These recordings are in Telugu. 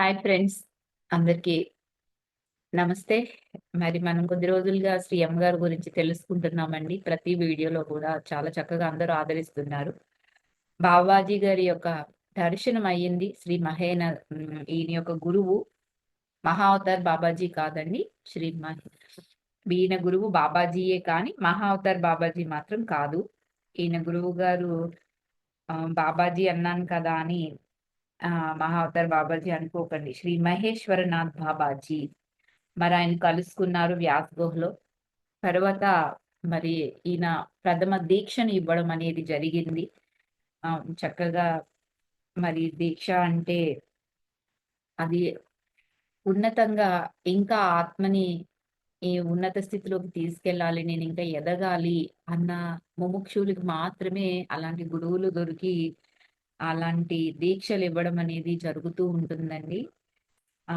Hi friends. అందరికీ నమస్తే. మరి మనం కొద్ది రోజులుగా శ్రీ ఎం గారి గురించి తెలుసుకుంటున్నామండి. ప్రతి వీడియోలో కూడా చాలా చక్కగా అందరూ ఆదరిస్తున్నారు. బాబాజీ గారి యొక్క దర్శనం అయ్యింది. శ్రీ మహేన ఈయన యొక్క గురువు మహా అవతార్ బాబాజీ కాదండి. శ్రీ మహే ఈయన గురువు బాబాజీయే కానీ మహా అవతార్ బాబాజీ మాత్రం కాదు. ఈయన గురువు గారు బాబాజీ అన్నాను కదా అని మహావతార్ బాబాజీ అనుకోకండి. శ్రీ మహేశ్వరనాథ్ బాబాజీ. మరి ఆయన కలుసుకున్నారు వ్యాస్ గుహలో. తర్వాత మరి ఈయన ప్రథమ దీక్షను ఇవ్వడం అనేది జరిగింది. చక్కగా మరి దీక్ష అంటే అది ఉన్నతంగా ఇంకా ఆత్మని ఈ ఉన్నత స్థితిలోకి తీసుకెళ్ళాలి నేను ఇంకా ఎదగాలి అన్న ముముక్షులకు మాత్రమే అలాంటి గురువులు దొరికి అలాంటి దీక్షలు ఇవ్వడం అనేది జరుగుతూ ఉంటుందండి. ఆ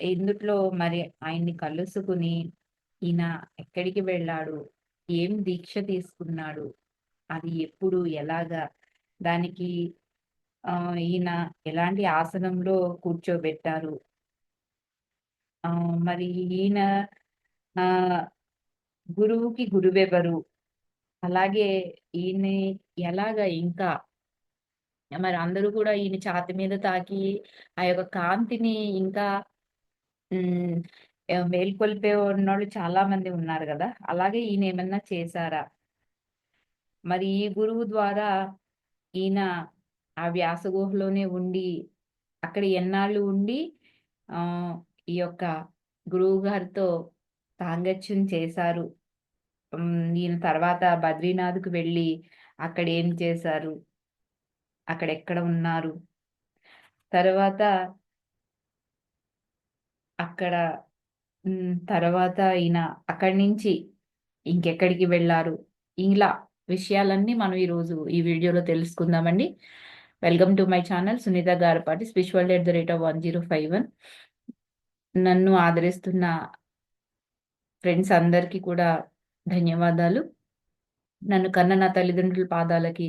ఇందుట్లో మరి ఆయన్ని కలుసుకుని ఈయన ఎక్కడికి వెళ్ళాడు? ఏం దీక్ష తీసుకున్నాడు? అది ఎప్పుడు? ఎలాగా? దానికి ఆ ఈయన ఎలాంటి ఆసనంలో కూర్చోబెట్టారు? ఆ మరి ఈయన ఆ గురువుకి గురువెవరు? అలాగే ఈయన ఎలాగా ఇంకా మరి అందరూ కూడా ఈయన ఛాతి మీద తాకి ఆ యొక్క కాంతిని ఇంకా మేల్కొల్పే ఉన్నోళ్ళు చాలా మంది ఉన్నారు కదా. అలాగే ఈయన ఏమన్నా చేశారా? మరి ఈ గురువు ద్వారా ఈయన ఆ వ్యాస గుహలోనే ఉండి అక్కడ ఎన్నాళ్ళు ఉండి ఆ ఈ యొక్క గురువు గారితో సాంగత్యం చేశారు? ఈయన తర్వాత బద్రీనాథ్కు వెళ్ళి అక్కడ ఏం చేశారు? అక్కడ ఎక్కడ ఉన్నారు? తర్వాత అక్కడ తర్వాత ఈయన అక్కడి నుంచి ఇంకెక్కడికి వెళ్ళారు? ఇలా విషయాలన్నీ మనం ఈరోజు ఈ వీడియోలో తెలుసుకుందామండి. Welcome to my channel Sunitha Garapati spiritual at the rate of one zero five one. నన్ను ఆదరిస్తున్న ఫ్రెండ్స్ అందరికీ కూడా ధన్యవాదాలు. నన్ను కన్న నా తల్లిదండ్రుల పాదాలకి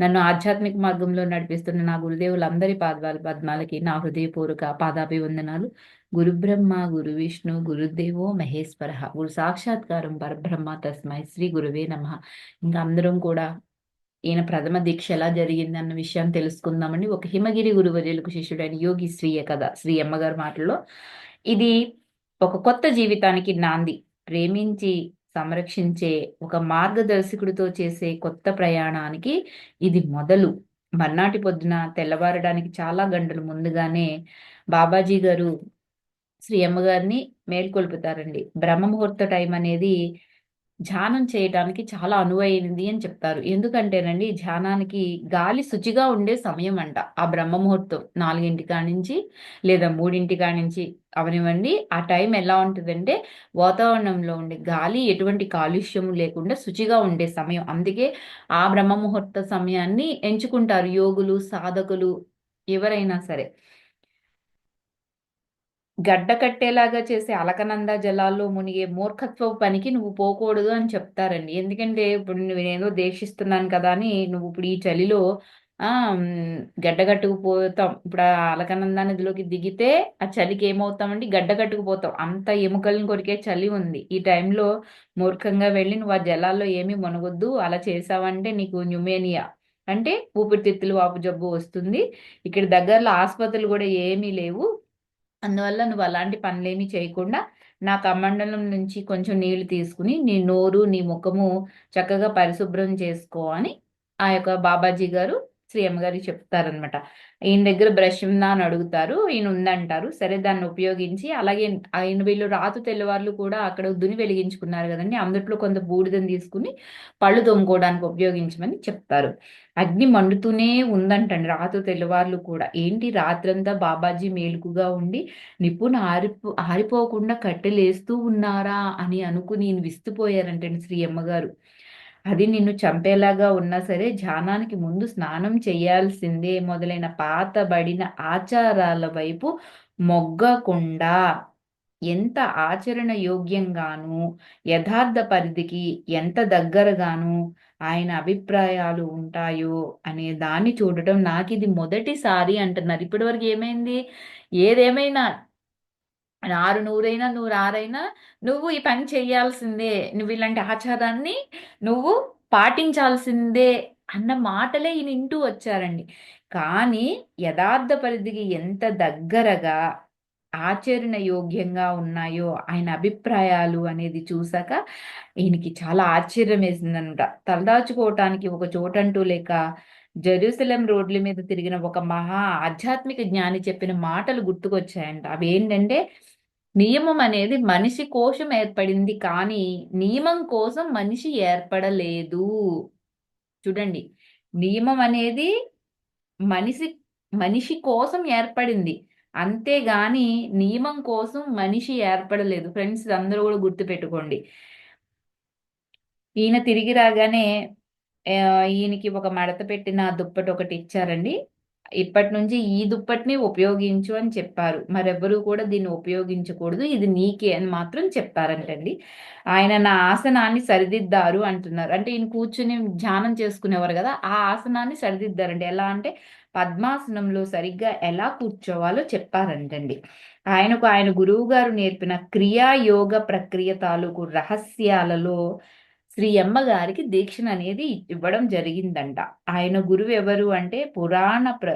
నన్ను ఆధ్యాత్మిక మార్గంలో నడిపిస్తున్న నా గురుదేవులందరి పాదాల పద్మాలకి నా హృదయపూర్వక పాదాభివందనాలు. గురు బ్రహ్మ గురు విష్ణు గురుదేవో మహేశ్వర. గురు సాక్షాత్కారం పరబ్రహ్మ తస్మై శ్రీ గురువే నమ. ఇంకా అందరం కూడా ఈయన ప్రథమ దీక్ష ఎలా జరిగింది అన్న విషయాన్ని తెలుసుకుందామండి ఒక హిమగిరి గురువర్యులకు శిష్యుడైన యోగి శ్రీయ కథ శ్రీ అమ్మగారి మాటల్లో. ఇది ఒక కొత్త జీవితానికి నాంది. ప్రేమించి సంరక్షించే ఒక మార్గదర్శకుడితో చేసే కొత్త ప్రయాణానికి ఇది మొదలు. మర్నాటి పొద్దున తెల్లవారడానికి చాలా గంటలు ముందుగానే బాబాజీ గారు శ్రీ అమ్మగారిని మేల్కొల్పుతారండి. బ్రహ్మ ముహూర్త టైం అనేది ధ్యానం చేయడానికి చాలా అనువైనది అని చెప్తారు. ఎందుకంటేనండి ధ్యానానికి గాలి శుచిగా ఉండే సమయం అంట ఆ బ్రహ్మ ముహూర్తం నాలుగింటి కాడ నుంచి లేదా మూడింటి కాడ నుంచి అవనివ్వండి. ఆ టైం ఎలా ఉంటుందంటే వాతావరణంలో ఉండే గాలి ఎటువంటి కాలుష్యము లేకుండా శుచిగా ఉండే సమయం. అందుకే ఆ బ్రహ్మ ముహూర్త సమయాన్ని ఎంచుకుంటారు యోగులు సాధకులు ఎవరైనా సరే. గడ్డ కట్టేలాగా చేసే అలకనంద జలాల్లో మునిగే మూర్ఖత్వ పనికి నువ్వు పోకూడదు అని చెప్తారండి. ఎందుకంటే ఇప్పుడు నేనేదో దీక్షిస్తున్నాను కదా అని నువ్వు ఇప్పుడు ఈ చలిలో ఆ గడ్డ కట్టుకుపోతాం. ఇప్పుడు ఆ అలకనంద నదిలోకి దిగితే ఆ చలికి ఏమవుతామండి? గడ్డ కట్టుకుపోతాం. అంత ఎముకలను కొరికే చలి ఉంది. ఈ టైంలో మూర్ఖంగా వెళ్ళి నువ్వు ఆ జలాల్లో ఏమీ మునగొద్దు. అలా చేసావంటే నీకు న్యూమేనియా. అంటే ఊపిరితిత్తులు వాపు జబ్బు వస్తుంది. ఇక్కడ దగ్గరలో ఆసుపత్రులు కూడా ఏమీ లేవు. అందువల్ల నువ్వు అలాంటి పనులేమీ చేయకుండా నా కమండలం నుంచి కొంచెం నీళ్ళు తీసుకుని నీ నోరు నీ ముఖము చక్కగా పరిశుభ్రం చేసుకో అని ఆ యొక్క బాబాజీ గారు శ్రీ అమ్మగారికి చెప్తారనమాట ఈయన దగ్గర బ్రష్ ఉందా అని అడుగుతారు. ఈయన ఉందంటారు. సరే దాన్ని ఉపయోగించి అలాగే ఆయన వీళ్ళు రాతు తెల్లవార్లు కూడా అక్కడ దుని వెలిగించుకున్నారు కదండి. అందుట్లో కొంత బూడిదని తీసుకుని పళ్ళు తోముకోవడానికి ఉపయోగించమని చెప్తారు. అగ్ని మండుతూనే ఉందంటండి రాతు తెల్లవార్లు కూడా. ఏంటి? రాత్రంతా బాబాజీ మేలుకుగా ఉండి నిపుణ ఆరిపో ఆరిపోకుండా కట్టెలేస్తూ ఉన్నారా అని అనుకుని ఈయన విస్తుపోయారంటండి శ్రీ అమ్మగారు అది నిన్ను చంపేలాగా ఉన్నా సరే ధ్యానానికి ముందు స్నానం చేయాల్సిందే మొదలైన పాతబడిన ఆచారాల వైపు మొగ్గకుండా. ఎంత ఆచరణ యోగ్యంగాను యథార్థ పరిధికి ఎంత దగ్గరగాను ఆయన అభిప్రాయాలు ఉంటాయో అనే దాన్ని చూడటం నాకు ఇది మొదటిసారి అంటున్నారు. ఇప్పటివరకు ఏమైంది? ఏదేమైనా ఆరు నూరైనా నూరు ఆరైనా నువ్వు ఈ పని చేయాల్సిందే. నువ్వు ఇలాంటి ఆచారాన్ని నువ్వు పాటించాల్సిందే అన్న మాటలే ఈయన ఇంటూ వచ్చారండి. కానీ యథార్థ పరిధికి ఎంత దగ్గరగా ఆచరణ యోగ్యంగా ఉన్నాయో ఆయన అభిప్రాయాలు అనేది చూసాక ఈయనకి చాలా ఆశ్చర్యం వేసిందనమాట తలదాచుకోవటానికి ఒక చోటంటూ లేక జెరూసలం రోడ్ల మీద తిరిగిన ఒక మహా ఆధ్యాత్మిక జ్ఞాని చెప్పిన మాటలు గుర్తుకొచ్చాయంట. అవి ఏంటంటే నియమం అనేది మనిషి కోసం ఏర్పడింది కానీ నియమం కోసం మనిషి ఏర్పడలేదు. చూడండి నియమం అనేది మనిషి మనిషి కోసం ఏర్పడింది. అంతేగాని నియమం కోసం మనిషి ఏర్పడలేదు. ఫ్రెండ్స్ అందరూ కూడా గుర్తుపెట్టుకోండి. ఈయన తిరిగి రాగానే ఈయనకి ఒక మడత పెట్టిన దుప్పటి ఒకటి ఇచ్చారండి. ఇప్పటి నుంచి ఈ దుప్పటిని ఉపయోగించు అని చెప్పారు. మరెవ్వరూ కూడా దీన్ని ఉపయోగించకూడదు. ఇది నీకే అని మాత్రం చెప్పారంటండి. ఆయన నా ఆసనాన్ని సరిదిద్దారు అంటున్నారు. అంటే ఈయన కూర్చుని ధ్యానం చేసుకునేవారు కదా ఆ ఆసనాన్ని సరిదిద్దారండి. ఎలా అంటే పద్మాసనంలో సరిగ్గా ఎలా కూర్చోవాలో చెప్పారంటండి. ఆయనకు ఆయన గురువు గారు నేర్పిన క్రియాయోగ ప్రక్రియ తాలూకు రహస్యాలలో శ్రీ అమ్మగారికి దీక్షను అనేది ఇవ్వడం జరిగిందంట. ఆయన గురువు ఎవరు అంటే పురాణ ప్ర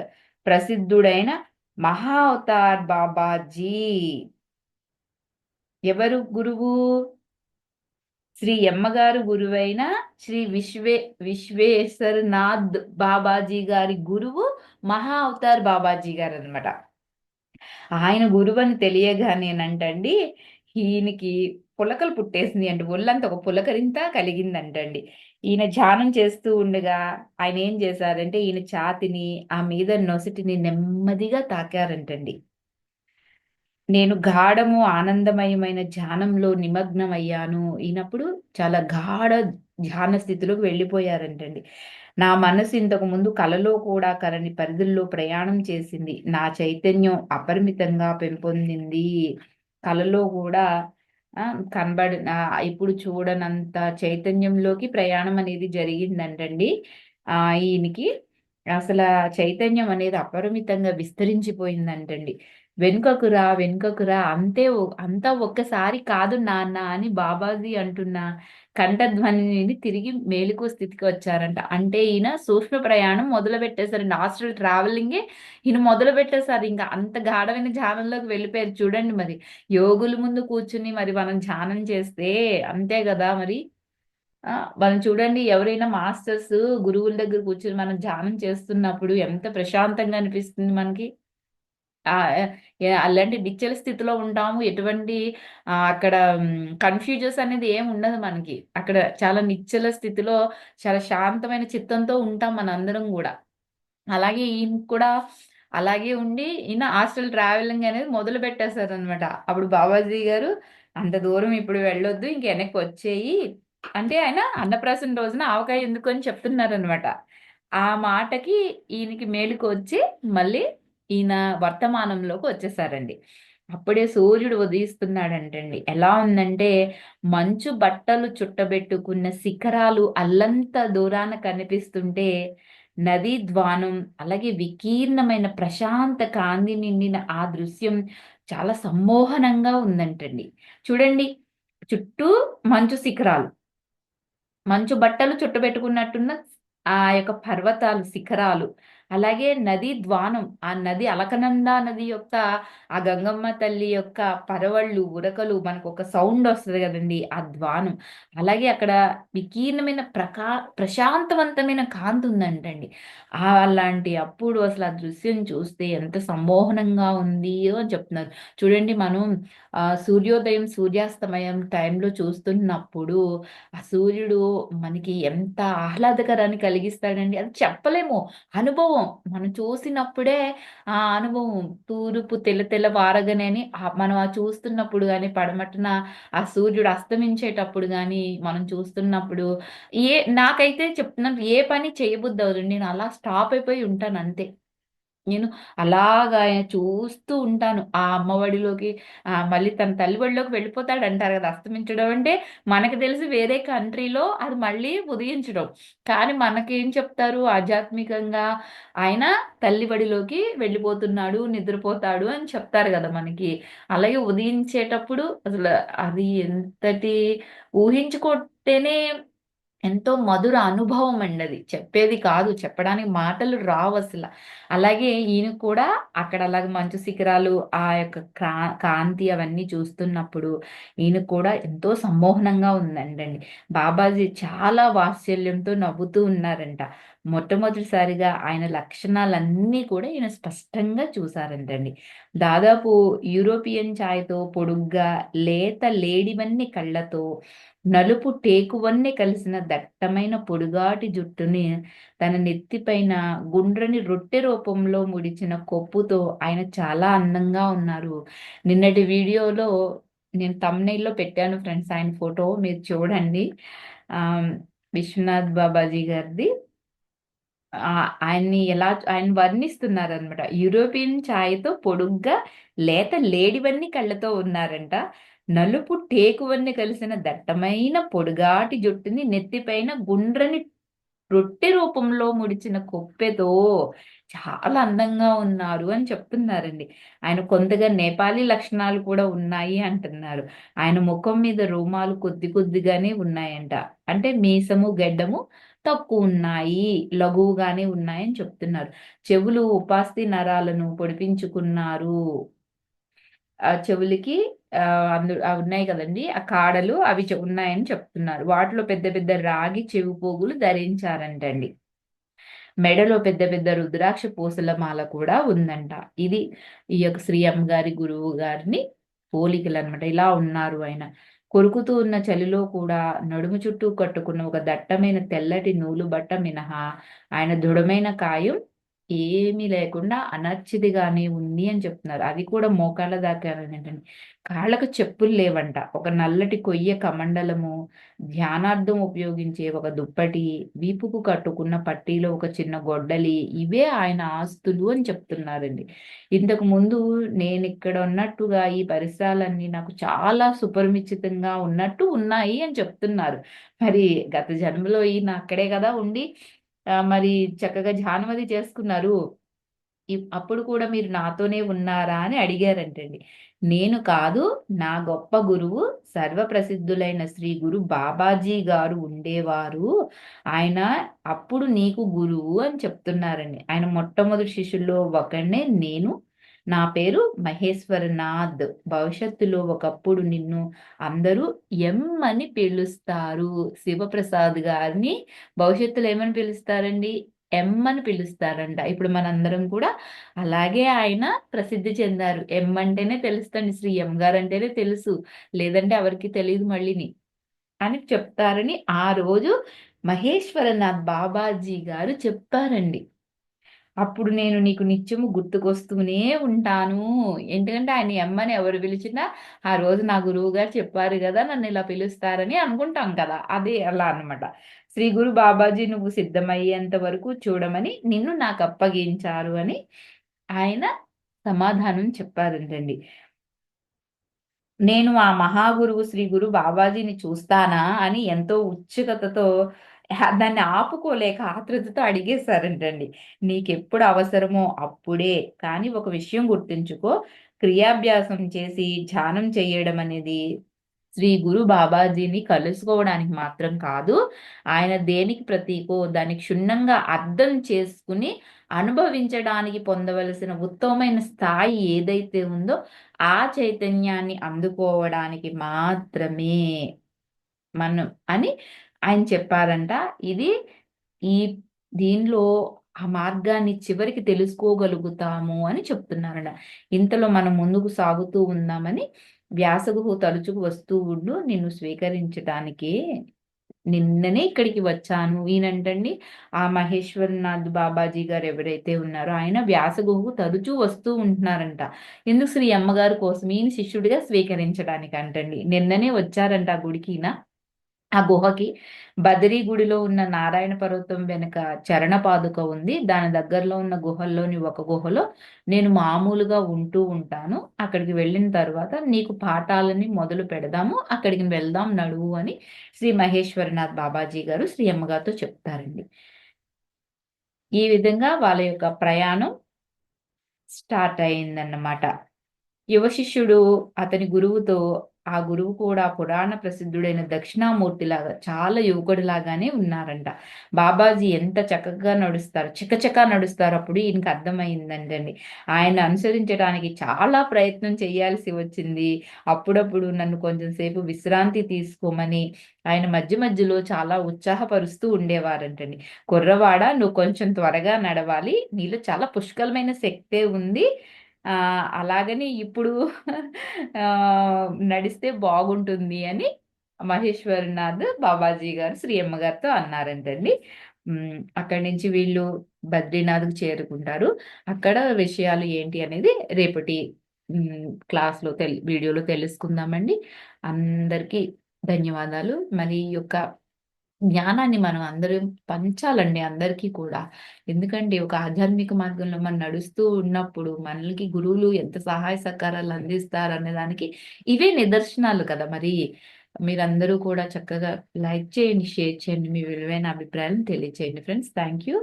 ప్రసిద్ధుడైన మహా అవతార్ బాబాజీ. ఎవరు గురువు? శ్రీ అమ్మగారు గురువైన శ్రీ విశ్వే విశ్వేశ్వరనాథ్ బాబాజీ గారి గురువు మహా అవతార్ బాబాజీ గారు అనమాట ఆయన గురువు అని తెలియగానేనంటండి ఈయనకి పులకలు పుట్టేసింది అండి. ఒళ్ళంతా ఒక పులకరింత కలిగిందంటండి. ఈయన ధ్యానం చేస్తూ ఉండగా ఆయన ఏం చేశారంటే ఈయన ఛాతిని ఆ మీద నొసటిని నెమ్మదిగా తాకారంటండి. నేను గాఢము ఆనందమయమైన ధ్యానంలో నిమగ్నం అయ్యాను చాలా గాఢ ధ్యాన స్థితిలోకి వెళ్ళిపోయారంటండి. నా మనసు ఇంతకు ముందు కలలో కూడా కరని పరిధుల్లో ప్రయాణం చేసింది. నా చైతన్యం అపరిమితంగా పెంపొందింది. కలలో కూడా కనబడి ఇప్పుడు చూడనంత చైతన్యంలోకి ప్రయాణం అనేది జరిగిందంటండి. ఆ ఈయనకి అసలు చైతన్యం అనేది అపరిమితంగా విస్తరించిపోయిందంటండి. వెనుకకురా వెనుకకురా అంతే అంతా ఒక్కసారి కాదు నాన్న అని బాబాజీ అంటున్న కంఠధ్వనిని తిరిగి మేలుకో స్థితికి వచ్చారంట. అంటే ఈయన సూక్ష్మ ప్రయాణం మొదలు పెట్టేశారు హాస్టల్ ట్రావెలింగే ఈయన మొదలు పెట్టేశారు ఇంకా అంత గాఢమైన ధ్యానంలోకి వెళ్ళిపోయారు. చూడండి మరి యోగుల ముందు కూర్చుని మరి మనం ధ్యానం చేస్తే అంతే కదా మరి. మనం చూడండి ఎవరైనా మాస్టర్స్ గురువుల దగ్గర కూర్చుని మనం ధ్యానం చేస్తున్నప్పుడు ఎంత ప్రశాంతంగా అనిపిస్తుంది మనకి. అలాంటి నిశ్చల స్థితిలో ఉంటాము. ఎటువంటి అక్కడ కన్ఫ్యూజన్స్ అనేది ఏమి ఉండదు మనకి. అక్కడ చాలా నిచ్చల స్థితిలో చాలా శాంతమైన చిత్తంతో ఉంటాం మనందరం కూడా. అలాగే ఈయన కూడా అలాగే ఉండి ఈయన హాస్టల్ ట్రావెలింగ్ అనేది మొదలు పెట్టేశారు అనమాట అప్పుడు బాబాజీ గారు అంత దూరం ఇప్పుడు వెళ్ళొద్దు ఇంక వెనక్కి వచ్చేయి. అంటే ఆయన అన్నప్రాసన రోజున ఆవకాయ ఎందుకు అని చెప్తున్నారు అనమాట ఆ మాటకి ఈయనకి మేలుకు వచ్చి మళ్ళీ ఈయన వర్తమానంలోకి వచ్చేసారండి. అప్పుడే సూర్యుడు ఉదయిస్తున్నాడంటండి. ఎలా ఉందంటే మంచు బట్టలు చుట్టబెట్టుకున్న శిఖరాలు అల్లంత దూరాన కనిపిస్తుంటే నదీ ద్వానం అలాగే వికీర్ణమైన ప్రశాంత కాంతి నిండిన ఆ దృశ్యం చాలా సమ్మోహనంగా ఉందంటండి. చూడండి చుట్టూ మంచు శిఖరాలు. మంచు బట్టలు చుట్టబెట్టుకున్నట్టున్న ఆ యొక్క పర్వతాలు శిఖరాలు. అలాగే నది ద్వానం ఆ నది అలకనందా నది యొక్క ఆ గంగమ్మ తల్లి యొక్క పరవళ్ళు ఉరకలు మనకు ఒక సౌండ్ వస్తుంది కదండి ఆ ద్వానం. అలాగే అక్కడ వికీర్ణమైన ప్రకా ప్రశాంతవంతమైన కాంతి ఉందంటండి. అలాంటి అప్పుడు అసలు ఆ దృశ్యం చూస్తే ఎంత సమ్మోహనంగా ఉంది అని చెప్తున్నారు. చూడండి మనం సూర్యోదయం సూర్యాస్తమయం టైంలో చూస్తున్నప్పుడు ఆ సూర్యుడు మనకి ఎంత ఆహ్లాదకరాన్ని కలిగిస్తాడండి. అది చెప్పలేము అనుభవం. మనం చూసినప్పుడే ఆ అనుభవం తూర్పు తెల్ల తెల్ల వారగానే మనం ఆ చూస్తున్నప్పుడు కానీ పడమటన ఆ సూర్యుడు అస్తమించేటప్పుడు కానీ మనం చూస్తున్నప్పుడు ఏ నాకైతే చెప్తున్నాను ఏ పని చేయబుద్ది అవుతుంది నేను అలా స్టాప్ అయిపోయి ఉంటాను అంతే. నేను అలాగా ఆయన చూస్తూ ఉంటాను. ఆ అమ్మఒడిలోకి మళ్ళీ తన తల్లిబడిలోకి వెళ్ళిపోతాడు అంటారు కదా అస్తమించడం అంటే మనకు తెలిసి వేరే కంట్రీలో అది మళ్ళీ ఉదయించడం. కానీ మనకేం చెప్తారు ఆధ్యాత్మికంగా ఆయన తల్లిబడిలోకి వెళ్ళిపోతున్నాడు, నిద్రపోతాడు అని చెప్తారు కదా మనకి. అలాగే ఉదయించేటప్పుడు అసలు అది ఎంతటి ఊహించుకుంటేనే ఎంతో మధుర అనుభవం అండి అది. చెప్పేది కాదు. చెప్పడానికి మాటలు రావు అసలు అలాగే ఈయన కూడా అక్కడ అలాగ మంచు శిఖరాలు, ఆ యొక్క క్రా కాంతి అవన్నీ చూస్తున్నప్పుడు ఈయనకు కూడా ఎంతో సమ్మోహనంగా ఉందంటండి. బాబాజీ చాలా వాత్సల్యంతో నవ్వుతూ ఉన్నారంట. మొట్టమొదటిసారిగా ఆయన లక్షణాలన్నీ కూడా ఈయన స్పష్టంగా చూసారంటండి. దాదాపు యూరోపియన్ ఛాయతో పొడుగ్గా, లేత లేడివన్ని కళ్ళతో నలుపు టేకువన్నీ కలిసిన దట్టమైన పొడుగాటి జుట్టుని తన నెత్తిపైన గుండ్రని రొట్టె రూపంలో ముడిచిన కొప్పుతో ఆయన చాలా అందంగా ఉన్నారు. నిన్నటి వీడియోలో నేను తమ్నైల్లో పెట్టాను ఫ్రెండ్స్ ఆయన ఫోటో మీరు చూడండి. విశ్వనాథ్ బాబాజీ గారిది. ఆయన్ని ఎలా ఆయన వర్ణిస్తున్నారనమాట. యూరోపియన్ ఛాయతో పొడుగ్గా లేత లేడివన్ని కళ్ళతో ఉన్నారంట. నలుపు టేకువన్ని కలిసిన దట్టమైన పొడుగాటి జుట్టుని నెత్తిపైన గుండ్రని రొట్టె రూపంలో ముడిచిన కొప్పెతో చాలా అందంగా ఉన్నారు అని చెప్తున్నారండి. ఆయన కొంతగా నేపాలీ లక్షణాలు కూడా ఉన్నాయి అంటున్నారు. ఆయన ముఖం మీద రోమాలు కొద్ది కొద్దిగానే ఉన్నాయంట. అంటే మీసము, గెడ్డము తక్కువున్నాయి. లఘువుగానే ఉన్నాయని చెప్తున్నారు. చెవులు ఉపాస్తి నరాలను పొడిపించుకున్నారు. ఆ చెవులకి అందు అవి ఉన్నాయి కదండి ఆ కాడలు అవి చె ఉన్నాయని చెప్తున్నారు. వాటిలో పెద్ద పెద్ద రాగి చెవి పోగులు ధరించారంటండి. మెడలో పెద్ద పెద్ద రుద్రాక్ష పూసల మాల కూడా ఉందంట. ఇది ఈ యొక్క శ్రీ అమ్మగారి గారి గురువు గారిని పోలికలు అనమాట ఇలా ఉన్నారు ఆయన. కొరుకుతూ ఉన్న చలిలో కూడా నడుము చుట్టూ కట్టుకున్న ఒక దట్టమైన తెల్లటి నూలు బట్ట మినహా ఆయన దృఢమైన కాయం ఏమీ లేకుండా అనర్చిదిగానే ఉంది అని చెప్తున్నారు. అది కూడా మోకాళ్ళ దాకానేనంటండి. కాళ్ళకు చెప్పులు లేవంట. ఒక నల్లటి కొయ్య కమండలము, ధ్యానార్థం ఉపయోగించే ఒక దుప్పటి, వీపుకు కట్టుకున్న పట్టీలో ఒక చిన్న గొడ్డలి ఇవే ఆయన ఆస్తులు అని చెప్తున్నారండి. ఇంతకు ముందు నేను ఇక్కడ ఉన్నట్టుగా ఈ పరిసరాలన్నీ నాకు చాలా సుపరిమిచితంగా ఉన్నట్టు ఉన్నాయి అని చెప్తున్నారు. మరి గత జన్మలో ఈయన అక్కడే కదా ఉండి మరి చక్కగా ధ్యానం చేసుకున్నారు. అప్పుడు కూడా మీరు నాతోనే ఉన్నారా అని అడిగారంటండి. నేను కాదు నా గొప్ప గురువు సర్వప్రసిద్ధులైన శ్రీ గురు బాబాజీ గారు ఉండేవారు. ఆయన అప్పుడు నీకు గురువు అని చెప్తున్నారండి. ఆయన మొట్టమొదటి శిష్యుల్లో ఒకడినే నేను. నా పేరు మహేశ్వరనాథ్. భవిష్యత్తులో ఒకప్పుడు నిన్ను అందరూ ఎం అని పిలుస్తారు. శివప్రసాద్ గారిని భవిష్యత్తులో ఏమని పిలుస్తారండి? ఎం అని పిలుస్తారంట. ఇప్పుడు మనందరం కూడా అలాగే ఆయన ప్రసిద్ధి చెందారు. ఎం అంటేనే తెలుస్తండి శ్రీ ఎం గారు అంటేనే తెలుసు. లేదంటే ఎవరికి తెలియదు మళ్ళీని. అని చెప్తారని ఆ రోజు మహేశ్వరనాథ్ బాబాజీ గారు చెప్పారండి. అప్పుడు నేను నీకు నిత్యము గుర్తుకొస్తూనే ఉంటాను. ఎందుకంటే ఆయన ఎమ్మని ఎవరు పిలిచినా ఆ రోజు నా గురువు గారు చెప్పారు కదా నన్ను ఇలా పిలుస్తారని అనుకుంటాం కదా! అదే అలా అన్నమాట. శ్రీ గురు బాబాజీ నువ్వు సిద్ధమయ్యేంత వరకు చూడమని నిన్ను నాకు అప్పగించారు అని ఆయన సమాధానం చెప్పారంటండి. నేను ఆ మహాగురువు శ్రీ గురు బాబాజీని చూస్తానా అని ఎంతో ఉత్సుకతతో దాన్ని ఆపుకోలేక ఆతృతతో అడిగేశారంటండి. నీకెప్పుడు అవసరమో అప్పుడే. కానీ ఒక విషయం గుర్తుంచుకో క్రియాభ్యాసం చేసి ధ్యానం చేయడం అనేది శ్రీ గురు బాబాజీని కలుసుకోవడానికి మాత్రం కాదు. ఆయన దేనికి ప్రతీకో దాన్ని క్షుణ్ణంగా అర్థం చేసుకుని అనుభవించడానికి పొందవలసిన ఉత్తమమైన స్థాయి ఏదైతే ఉందో ఆ చైతన్యాన్ని అందుకోవడానికి మాత్రమే మనం అని ఆయన చెప్పారంట. ఇది ఈ దీనిలో ఆ మార్గాన్ని చివరికి తెలుసుకోగలుగుతాము అని చెప్తున్నారంట. ఇంతలో మనం ముందుకు సాగుతూ ఉందామని వ్యాసగుహ తలుచుకు వస్తూ ఉండు నిన్ను స్వీకరించటానికే నిన్ననే ఇక్కడికి వచ్చాను. ఈయనంటండి ఆ మహేశ్వరనాథ్ బాబాజీ గారు ఎవరైతే ఉన్నారో ఆయన వ్యాసగుహకు తరచూ వస్తూ ఉంటున్నారంట. ఎందుకు శ్రీ అమ్మగారి కోసం ఈయన శిష్యుడిగా స్వీకరించడానికి అంటండి నిన్ననే వచ్చారంట ఆ గుడికి ఈయన. ఆ గుహకి బదరీ గుడిలో ఉన్న నారాయణ పర్వతం వెనుక చరణ పాదుక ఉంది. దాని దగ్గరలో ఉన్న గుహల్లోని ఒక గుహలో నేను మామూలుగా ఉంటూ ఉంటాను. అక్కడికి వెళ్ళిన తర్వాత నీకు పాఠాలని మొదలు పెడదాము. అక్కడికి వెళ్దాం నడువు అని శ్రీ మహేశ్వరనాథ్ బాబాజీ గారు శ్రీ అమ్మగారితో చెప్తారండి. ఈ విధంగా వాళ్ళ యొక్క ప్రయాణం స్టార్ట్ అయిందన్నమాట. యువ శిష్యుడు అతని గురువుతో ఆ గురువు కూడా పురాణ ప్రసిద్ధుడైన దక్షిణామూర్తిలాగా చాలా యువకుడిలాగానే ఉన్నారంట. బాబాజీ ఎంత చక్కగా నడుస్తారు చికచక నడుస్తారు అప్పుడు ఈయనకి అర్థమైందంటండి. ఆయన అనుసరించడానికి చాలా ప్రయత్నం చేయాల్సి వచ్చింది. అప్పుడప్పుడు నన్ను కొంచెం సేపు విశ్రాంతి తీసుకోమని ఆయన మధ్య మధ్యలో చాలా ఉత్సాహపరుస్తూ ఉండేవారంటండి. కుర్రవాడ నువ్వు కొంచెం త్వరగా నడవాలి నీలో చాలా పుష్కలమైన శక్తే ఉంది ఆ అలాగని ఇప్పుడు నడిస్తే బాగుంటుంది అని మహేశ్వరనాథ్ బాబాజీ గారు శ్రీ అమ్మగారితో అన్నారంటండి. అక్కడి నుంచి వీళ్ళు బద్రీనాథ్కు చేరుకుంటారు. అక్కడ విషయాలు ఏంటి అనేది రేపటి క్లాస్లో తెలి వీడియోలో తెలుసుకుందామండి. అందరికీ ధన్యవాదాలు. మరి యొక్క జ్ఞానాన్ని మనం అందరం పంచాలండి అందరికీ కూడా. ఎందుకంటే ఒక ఆధ్యాత్మిక మార్గంలో మనం నడుస్తూ ఉన్నప్పుడు మనకి గురువులు ఎంత సహాయ సహకారాలు అందిస్తారు అనే దానికి ఇవే నిదర్శనాలు కదా మరి. మీరందరూ కూడా చక్కగా లైక్ చేయండి షేర్ చేయండి మీ విలువైన అభిప్రాయాలను తెలియచేయండి friends. Thank you.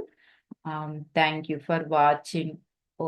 Thank you for watching. Oh